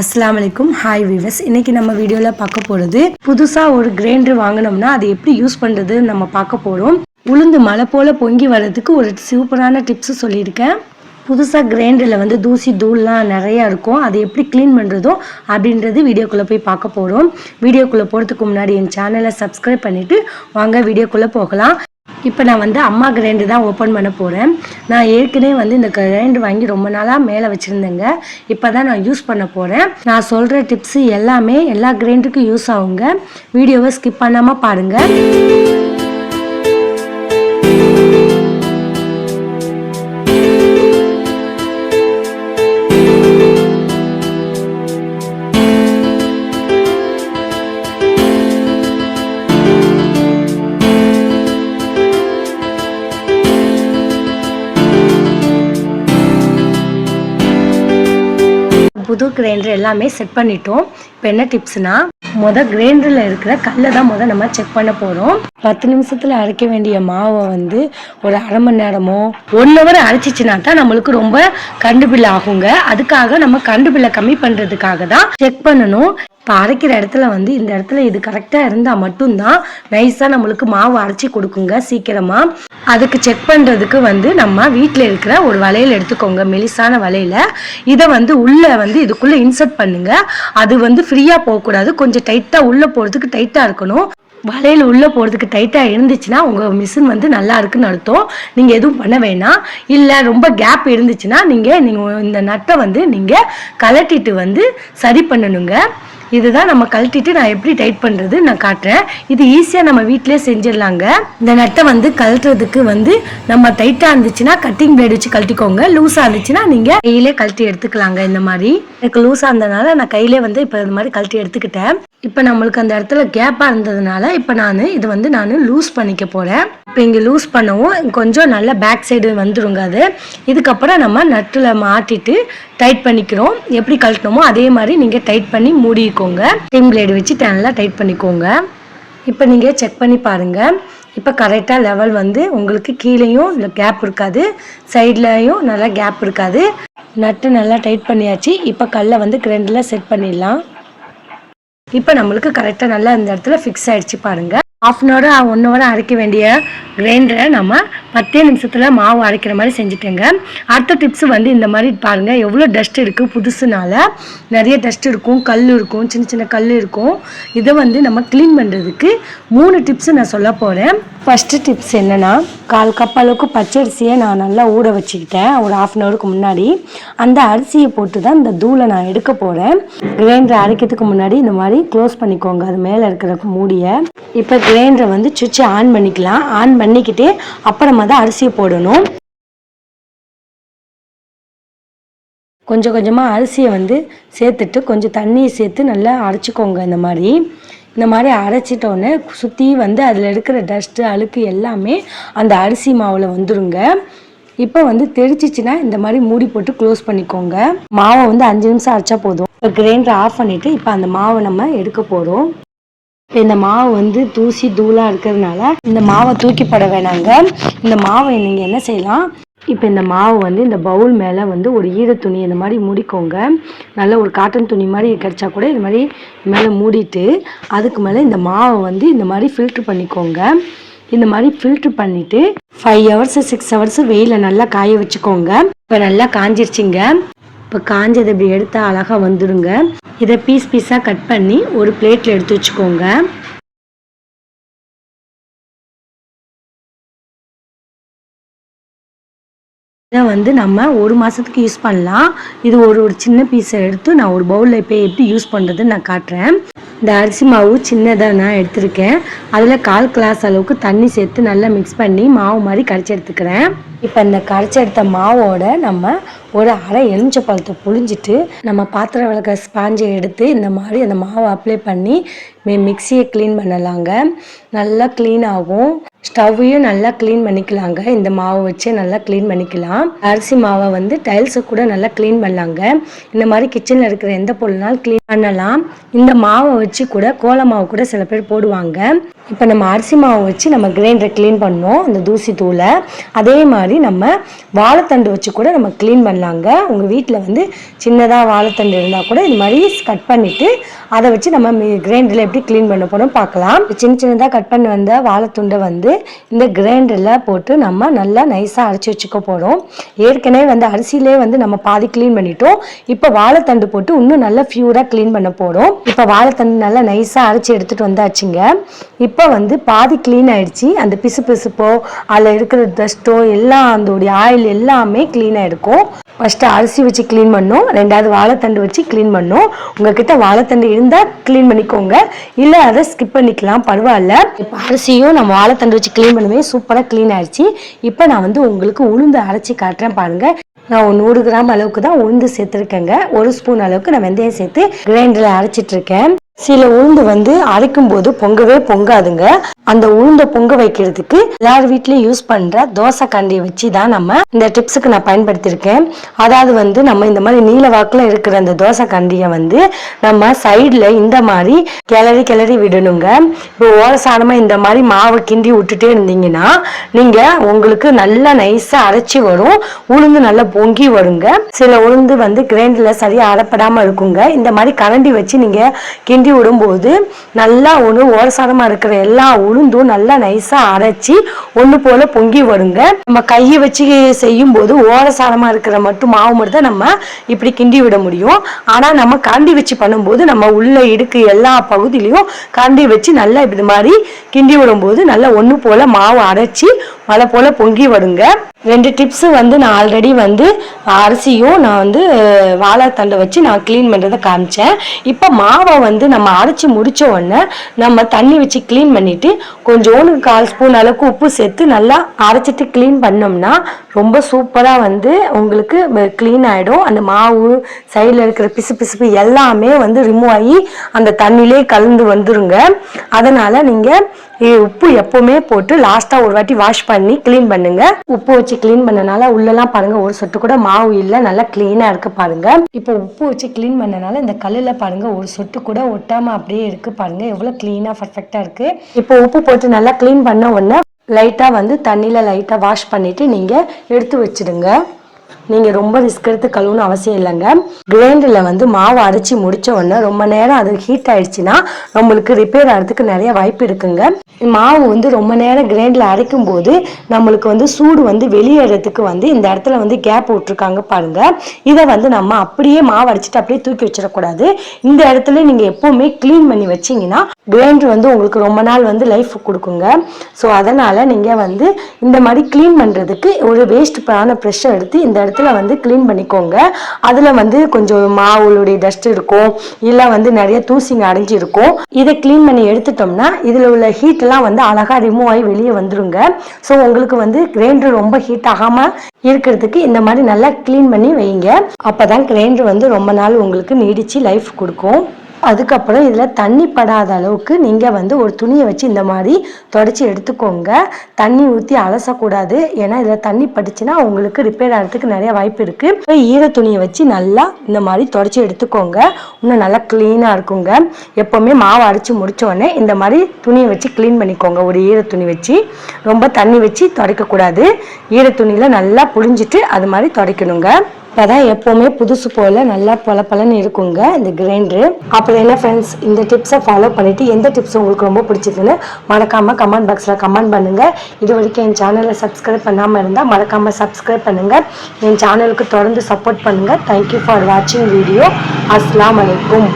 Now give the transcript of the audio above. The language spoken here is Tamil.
அஸ்லாம் வலைக்கும் ஹாய் வீவர்ஸ் இன்னைக்கு நம்ம வீடியோவில் பார்க்க போகிறது புதுசாக ஒரு கிரைண்டர் வாங்கினோம்னா அதை எப்படி யூஸ் பண்ணுறது நம்ம பார்க்க போகிறோம் உளுந்து மலை போல் பொங்கி வர்றதுக்கு ஒரு சூப்பரான டிப்ஸ் சொல்லியிருக்கேன். புதுசாக கிரைண்டரில் வந்து தூசி தூள்லாம் நிறையா இருக்கும். அதை எப்படி க்ளீன் பண்ணுறதோ அப்படின்றது வீடியோக்குள்ளே போய் பார்க்க போகிறோம் வீடியோக்குள்ளே போகிறதுக்கு முன்னாடி என் சேனலை சப்ஸ்கிரைப் பண்ணிவிட்டு வாங்க வீடியோக்குள்ளே போகலாம். இப்போ நான் வந்து அம்மா கிரைண்டு தான் ஓப்பன் பண்ண போகிறேன் நான் ஏற்கனவே வந்து இந்த கிரைண்டு வாங்கி ரொம்ப நாளாக மேலே வச்சுருந்தேங்க. இப்போ தான் நான் யூஸ் பண்ண போகிறேன் நான் சொல்கிற டிப்ஸு எல்லாமே எல்லா கிரைண்டருக்கும் யூஸ் ஆகுங்க. வீடியோவை ஸ்கிப் பண்ணாமல் பாருங்கள் புது கிரைண்டர் எல்லாமே செட் பண்ணிட்டோம். இப்போ என்ன டிப்ஸ்னா மொதல் கிரைண்டரில் இருக்கிற கல்லை தான் முதல் நம்ம செக் பண்ண போகிறோம் பத்து நிமிஷத்தில் அரைக்க வேண்டிய மாவை வந்து ஒரு அரை மணி நேரமோ ஒன் ஹவர் அரைச்சிச்சுனா தான் நம்மளுக்கு ரொம்ப கண்டு பில் ஆகுங்க அதுக்காக நம்ம கண்டு பில்லை கம்மி பண்ணுறதுக்காக தான் செக் பண்ணணும். இப்போ அரைக்கிற இடத்துல வந்து இந்த இடத்துல இது கரெக்டாக இருந்தால் மட்டும்தான் நைஸாக நம்மளுக்கு மாவு அரைச்சி கொடுக்குங்க சீக்கிரமாக அதுக்கு செக் பண்ணுறதுக்கு வந்து நம்ம வீட்டில் இருக்கிற ஒரு வளையல் எடுத்துக்கோங்க மெலிசான வலையில் இதை வந்து உள்ளே வந்து இதுக்குள்ளே இன்சர்ட் பண்ணுங்கள் அது வந்து ஃப்ரீயாக போகக்கூடாது. கொஞ்சம் டைட்டாக உள்ளே போகிறதுக்கு டைட்டாக இருக்கணும். வளையல் உள்ளே போகிறதுக்கு டைட்டாக இருந்துச்சுன்னா உங்கள் மிஷின் வந்து நல்லா இருக்குன்னு அர்த்தம். நீங்கள் எதுவும் பண்ண வேணாம். இல்லை ரொம்ப கேப் இருந்துச்சுன்னா நீங்கள் நீங்கள் இந்த நட்டை வந்து நீங்கள் கலட்டிட்டு வந்து சரி பண்ணணுங்க. இதுதான் நம்ம கழட்டிட்டு நான் எப்படி டைட் பண்ணுறது நான் காட்டுறேன். இது ஈஸியாக நம்ம வீட்டிலே செஞ்சிடலாங்க. இந்த நட்டை வந்து கழட்டுறதுக்கு வந்து நம்ம டைட்டாக இருந்துச்சுன்னா கட்டிங் பிளேட் வச்சு கழட்டிக்கோங்க. லூஸாக இருந்துச்சுன்னா நீங்கள் கையிலே கழட்டி எடுத்துக்கலாங்க இந்த மாதிரி. எனக்கு லூஸாக இருந்ததுனால நான் கையிலே வந்து இப்போ இந்த மாதிரி கழட்டி எடுத்துக்கிட்டேன். இப்போ நம்மளுக்கு அந்த இடத்துல கேப்பாக இருந்ததுனால இப்போ நான் இது வந்து நான் லூஸ் பண்ணிக்க போகிறேன் இப்போ இங்கே லூஸ் பண்ணவும் கொஞ்சம் நல்ல பேக் சைடு வந்துருங்க அது. இதுக்கப்புறம் நம்ம நட்டில் மாட்டிட்டு டைட் பண்ணிக்கிறோம். எப்படி கழட்டணுமோ அதே மாதிரி நீங்கள் டைட் பண்ணி மூடிக்கோங்க. டிம் பிளேடு வச்சு நல்லா டைட் பண்ணிக்கோங்க. இப்போ நீங்கள் செக் பண்ணி பாருங்கள் இப்போ கரெக்டாக லெவல் வந்து உங்களுக்கு கீழேயும் இல்லை கேப் இருக்காது. சைட்லேயும் நல்லா கேப் இருக்காது. நட்டு நல்லா டைட் பண்ணியாச்சு. இப்போ கல்லை வந்து கிரைண்டரில் செட் பண்ணிடலாம். இப்போ நம்மளுக்கு கரெக்டாக நல்லா அந்த இடத்துல ஃபிக்ஸ் ஆயிடுச்சு பாருங்க. Half an hour one hour அரைக்க வேண்டிய கிரைண்டரை நம்ம பத்தே நிமிஷத்தில் மாவு அரைக்கிற மாதிரி செஞ்சுட்டேங்க. அடுத்த டிப்ஸ் வந்து இந்த மாதிரி பாருங்கள் எவ்வளோ டஸ்ட் இருக்குது புதுசுனால. நிறைய டஸ்ட் இருக்கும் கல் இருக்கும் சின்ன சின்ன கல் இருக்கும். இதை வந்து நம்ம க்ளீன் பண்ணுறதுக்கு மூணு டிப்ஸ் நான் சொல்ல போகிறேன் ஃபஸ்ட்டு டிப்ஸ் என்னென்னா கால் கப் அளவுக்கு பச்சரிசியை நான் நல்லா ஊற வச்சுக்கிட்டேன். ஒரு ஆஃப் அன் ஹவருக்கு முன்னாடி. அந்த அரிசியை போட்டு தான் இந்த தூளை நான் எடுக்க போகிறேன் கிரைண்டரை அரைக்கிறதுக்கு முன்னாடி இந்த மாதிரி க்ளோஸ் பண்ணிக்கோங்க. அது மேலே இருக்கிற மூடியை. இப்போ கிரைண்டரை வந்து சுவிட்சை ஆன் பண்ணிக்கலாம். ஆன் பண்ணிக்கிட்டு அப்புறமா தான் அரிசியை போடணும். கொஞ்சம் கொஞ்சமாக அரிசியை வந்து சேர்த்துட்டு கொஞ்சம் தண்ணியை சேர்த்து நல்லா அரைச்சிக்கோங்க இந்த மாதிரி. இந்த மாதிரி அரைச்சிட்டோன்னே சுற்றி வந்து அதில் இருக்கிற டஸ்ட்டு அழுக்கு எல்லாமே அந்த அரிசி மாவில் வந்துடுங்க இப்போ வந்து தெரிச்சிச்சுன்னா இந்த மாதிரி மூடி போட்டு க்ளோஸ் பண்ணிக்கோங்க. மாவை வந்து அஞ்சு நிமிஷம் அரைச்சா போதும். இப்போ கிரைண்டர் ஆஃப் பண்ணிவிட்டு இப்போ அந்த மாவை நம்ம எடுக்க போகிறோம் இப்போ இந்த மாவு வந்து தூசி தூளாக இருக்கிறதுனால இந்த மாவை தூக்கி போட வேணாங்க. இந்த மாவை நீங்கள் என்ன செய்யலாம்? இப்போ இந்த மாவு வந்து இந்த பவுல் மேலே வந்து ஒரு ஈர துணி இந்த மாதிரி மூடிக்கோங்க. நல்ல ஒரு காட்டன் துணி மாதிரி கிடச்சா கூட இந்த மாதிரி மேலே மூடிட்டு அதுக்கு மேலே இந்த மாவை வந்து இந்த மாதிரி ஃபில்ட்ரு பண்ணிக்கோங்க. இந்த மாதிரி ஃபில்ட்ரு பண்ணிவிட்டு ஃபைவ் ஹவர்ஸ் சிக்ஸ் ஹவர்ஸ் வெயிலில் நல்லா காய வச்சுக்கோங்க. இப்போ நல்லா காஞ்சிருச்சிங்க. இப்போ காஞ்சதை இப்படி எடுத்தால் அழகாக வந்துடுங்க இதை பீஸ் பீஸாக கட் பண்ணி ஒரு பிளேட்டில் எடுத்து வச்சுக்கோங்க. இதை வந்து நம்ம ஒரு மாதத்துக்கு யூஸ் பண்ணலாம். இது ஒரு ஒரு சின்ன பீஸை எடுத்து நான் ஒரு பவுலில் இப்போ எப்படி யூஸ் பண்ணுறதுன்னு நான் காட்டுறேன். இந்த அரிசி மாவு சின்னதாக நான் எடுத்திருக்கேன். அதில் கால் கிளாஸ் அளவுக்கு தண்ணி சேர்த்து நல்லா மிக்ஸ் பண்ணி மாவு மாதிரி கரைச்சி எடுத்துக்கிறேன். இப்போ இந்த கரைச்சி எடுத்த மாவோட நம்ம ஒரு அரை எலுமிச்சை பழத்தை புழிஞ்சிட்டு நம்ம பாத்திரம் விளக்க ஸ்பாஞ்சை எடுத்து இந்த மாதிரி அந்த மாவை அப்ளை பண்ணி மிக்சியை க்ளீன் பண்ணலாங்க. நல்லா க்ளீன் ஆகும். ஸ்டவ்வையும் நல்லா க்ளீன் பண்ணிக்கலாங்க. இந்த மாவை வச்சு நல்லா க்ளீன் பண்ணிக்கலாம். அரிசி மாவை வந்து டைல்ஸை கூட நல்லா க்ளீன் பண்ணலாங்க. இந்த மாதிரி கிச்சனில் இருக்கிற எந்த பொருள்னாலும் க்ளீன் பண்ணலாம். இந்த மாவை வச்சு கூட கோல மாவு கூட சில பேர் போடுவாங்க. இப்போ நம்ம அரிசி மாவு வச்சு நம்ம கிரைண்டரை க்ளீன் பண்ணோம் இந்த தூசி தூளை. அதே மாதிரி நம்ம வாழைத்தண்டு வச்சு கூட நம்ம க்ளீன் பண்ணலாங்க. உங்கள் வீட்டில் வந்து சின்னதாக வாழைத்தண்டு இருந்தால் கூட இது மாதிரி கட் பண்ணிவிட்டு அதை வச்சு நம்ம கிரைண்டரில் எப்படி க்ளீன் பண்ண போகிறோம் பார்க்கலாம். சின்ன சின்னதாக கட் பண்ணி வந்த வாழைத்துண்டை வந்து இந்த கிரைண்டரில் போட்டு நம்ம நல்லா நைஸாக அரைச்சி வச்சுக்க போகிறோம் ஏற்கனவே வந்து அரிசியிலே வந்து நம்ம பாதி க்ளீன் பண்ணிட்டோம். இப்போ வாழைத்தண்டு போட்டு இன்னும் நல்லா ஃப்யூராக க்ளீன் பண்ண போகிறோம் இப்போ வாழைத்தண்டு நல்லா நைஸாக அரைச்சி எடுத்துகிட்டு வந்தாச்சுங்க. இப்போ இப்போ வந்து பாதி க்ளீன் ஆயிடுச்சு. அந்த பிசு பிசுப்போ அதில் இருக்கிற டஸ்ட்டோ எல்லாம் அதோடைய ஆயில் எல்லாமே க்ளீனாக இருக்கும் ஃபஸ்ட்டு அரிசி வச்சு க்ளீன் பண்ணும். ரெண்டாவது வாழைத்தண்டு வச்சு க்ளீன் பண்ணோம். உங்ககிட்ட வாழைத்தண்டு இருந்தால் க்ளீன் பண்ணிக்கோங்க. இல்லை அதை ஸ்கிப் பண்ணிக்கலாம். பரவாயில்ல. இப்போ அரிசியும் நம்ம வாழைத்தண்டு வச்சு க்ளீன் பண்ணுவே சூப்பராக க்ளீன் ஆயிடுச்சு. இப்போ நான் வந்து உங்களுக்கு உளுந்து அரைச்சி காட்டுறேன் பாருங்கள் நான் ஒரு நூறு கிராம் அளவுக்கு தான் உளுந்து சேர்த்துருக்கேங்க. ஒரு ஸ்பூன் அளவுக்கு நான் வெந்தயம் சேர்த்து கிரைண்டரில் அரைச்சிட்ருக்கேன் சில உளுந்து வந்து அரைக்கும் போது பொங்கவே பொங்காதுங்க. அந்த உளுந்தை பொங்க வைக்கிறதுக்கு எல்லார் வீட்லயும் யூஸ் பண்ற தோசை கண்டியை வச்சு தான் நம்ம இந்த டிப்ஸுக்கு நான் பயன்படுத்தியிருக்கேன். அதாவது வந்து நம்ம இந்த மாதிரி நீல வாக்குல இருக்கிற அந்த தோசை கண்டியை வந்து நம்ம சைடில் இந்த மாதிரி கிளறி கிளறி விடணுங்க. இப்போ ஓரசானமா இந்த மாதிரி மாவு கிண்டி விட்டுட்டே இருந்தீங்கன்னா நீங்க உங்களுக்கு நல்லா நைஸா அரைச்சி வரும். உளுந்து நல்லா பொங்கி வருங்க. சில உளுந்து வந்து கிரைண்டர்ல சரியா அரைப்படாம இருக்குங்க. இந்த மாதிரி கரண்டி வச்சு நீங்க கிண்டி விடும்போது நல்லா ஒன்று ஓரசானமா இருக்கிற எல்லா உளுந்தும் நல்லா நைஸாக அரைச்சி ஒன்று போல் பொங்கி வருங்க. நம்ம கையை வச்சு செய்யும் போது ஓரசானமா இருக்கிற மட்டும் மாவு மட்டும் தான் நம்ம இப்படி கிண்டி விட முடியும். ஆனால் நம்ம காண்டி வச்சு பண்ணும்போது நம்ம உள்ள இடுக்கு எல்லா பகுதியிலையும் காண்டி வச்சு நல்லா இது மாதிரி கிண்டி விடும்போது நல்லா ஒன்று போல் மாவு அரைச்சி மழை போல பொங்கி வருங்க ரெண்டு டிப்ஸ் வந்து நான் ஆல்ரெடி வந்து அரிசியும் நான் வந்து வாழைத்தண்டை வச்சு நான் க்ளீன் பண்ணுறதை காமிச்சேன். இப்போ மாவை வந்து நம்ம அரைச்சி முடித்த உடனே நம்ம தண்ணி வச்சு க்ளீன் பண்ணிட்டு கொஞ்சோண்டு கால் ஸ்பூன் அளவுக்கு உப்பு சேர்த்து நல்லா அரைச்சிட்டு க்ளீன் பண்ணோம்னா ரொம்ப சூப்பராக வந்து உங்களுக்கு க்ளீன் ஆகிடும் அந்த மாவு சைடில் இருக்கிற பிசு பிசுப்பு எல்லாமே வந்து ரிமூவ் ஆகி அந்த தண்ணியிலே கலந்து வந்துருங்க. அதனால் நீங்கள் உப்பு எப்போவுமே போட்டு லாஸ்ட்டாக ஒரு வாட்டி வாஷ் பண்ணி பண்ணி க்ளீன் பண்ணுங்க. உப்பு வச்சு க்ளீன் பண்ணனால உள்ளெல்லாம் பாருங்க ஒரு சொட்டு கூட மாவு இல்லை நல்லா க்ளீனாக இருக்கு பாருங்க. இப்போ உப்பு வச்சு க்ளீன் பண்ணனால இந்த கல்லில் பாருங்க ஒரு சொட்டு கூட ஒட்டாம அப்படியே இருக்கு பாருங்க. எவ்வளோ க்ளீனாக பர்ஃபெக்டாக இருக்கு. இப்போ உப்பு போட்டு நல்லா க்ளீன் பண்ண உடனே லைட்டாக வந்து தண்ணியில் லைட்டாக வாஷ் பண்ணிட்டு நீங்கள் எடுத்து வச்சிடுங்க. நீங்கள் ரொம்ப ரிஸ்க் எடுத்து கழுவணும் அவசியம் இல்லைங்க. கிரைண்டரில் வந்து மாவு அரைச்சி முடித்த உடனே ரொம்ப நேரம் அது ஹீட் ஆயிடுச்சுன்னா நம்மளுக்கு ரிப்பேர் ஆகிறதுக்கு நிறைய வாய்ப்பு இருக்குங்க. மாவு வந்து ரொம்ப நேரம் கிரைண்டரில் அரைக்கும் போது நம்மளுக்கு வந்து சூடு வந்து வெளியேறதுக்கு வந்து இந்த இடத்துல வந்து கேப் விட்டுருக்காங்க பாருங்க. இதை வந்து நம்ம அப்படியே மாவு அரைச்சிட்டு அப்படியே தூக்கி வச்சிடக்கூடாது. இந்த இடத்துல நீங்கள் எப்போவுமே க்ளீன் பண்ணி வச்சீங்கன்னா கிரைண்டர் வந்து உங்களுக்கு ரொம்ப நாள் வந்து லைஃப் கொடுக்குங்க. ஸோ அதனால் நீங்கள் வந்து இந்த மாதிரி க்ளீன் பண்ணுறதுக்கு ஒரு வேஸ்ட் ஆன ப்ரெஷ்ஷை எடுத்து இந்த இடத்துல வந்து க்ளீன் பண்ணிக்கோங்க. அதில் வந்து கொஞ்சம் மாவுளுடைய டஸ்ட் இருக்கும். இல்லை வந்து நிறைய தூசிங்க அடைஞ்சு இருக்கும். இதை க்ளீன் பண்ணி எடுத்துட்டோம்னா இதில் உள்ள ஹீட்டெல்லாம் வந்து அழகாக ரிமூவ் ஆகி வெளியே வந்துருங்க. ஸோ உங்களுக்கு வந்து கிரைண்டர் ரொம்ப ஹீட் ஆகாமல் இருக்கிறதுக்கு இந்த மாதிரி நல்லா க்ளீன் பண்ணி வைங்க. அப்போ தான் கிரைண்டர் வந்து ரொம்ப நாள் உங்களுக்கு நீடித்து லைஃப் கொடுக்கும். அதுக்கப்புறம் இதில் தண்ணி படாத அளவுக்கு நீங்கள் வந்து ஒரு துணியை வச்சு இந்த மாதிரி தொடச்சி எடுத்துக்கோங்க. தண்ணி ஊற்றி அலசக்கூடாது. ஏன்னா இதில் தண்ணி பட்டுச்சுன்னா உங்களுக்கு ரிப்பேர் ஆகிறதுக்கு நிறைய வாய்ப்பு இருக்குது ஈர துணியை வச்சு நல்லா இந்த மாதிரி தொடச்சி எடுத்துக்கோங்க. இன்னும் நல்லா க்ளீனாக இருக்குங்க. எப்போவுமே மாவு அரைச்சி முடித்தோடனே இந்த மாதிரி துணியை வச்சு க்ளீன் பண்ணிக்கோங்க. ஒரு ஈர துணி வச்சு. ரொம்ப தண்ணி வச்சு துடைக்கக்கூடாது. ஈர துணியில் நல்லா புழிஞ்சிட்டு அது மாதிரி துடைக்கணுங்க. அப்பதான் எப்போவுமே புதுசு போல் நல்லா பல பலன்னு இருக்குங்க இந்த கிரைண்டரு அப்புறம் என்ன ஃப்ரெண்ட்ஸ் இந்த டிப்ஸை ஃபாலோ பண்ணிவிட்டு எந்த டிப்ஸ் உங்களுக்கு ரொம்ப பிடிச்சதுன்னு மறக்காமல் கமெண்ட் பாக்ஸில் கமெண்ட் பண்ணுங்கள் இது வரைக்கும் என் சேனலை சப்ஸ்கிரைப் பண்ணாமல் இருந்தால் மறக்காமல் சப்ஸ்கிரைப் பண்ணுங்கள் என் சேனலுக்கு தொடர்ந்து சப்போர்ட் பண்ணுங்கள் தேங்க்யூ ஃபார் வாட்சிங் வீடியோ அஸ்லாம் வலைக்கும்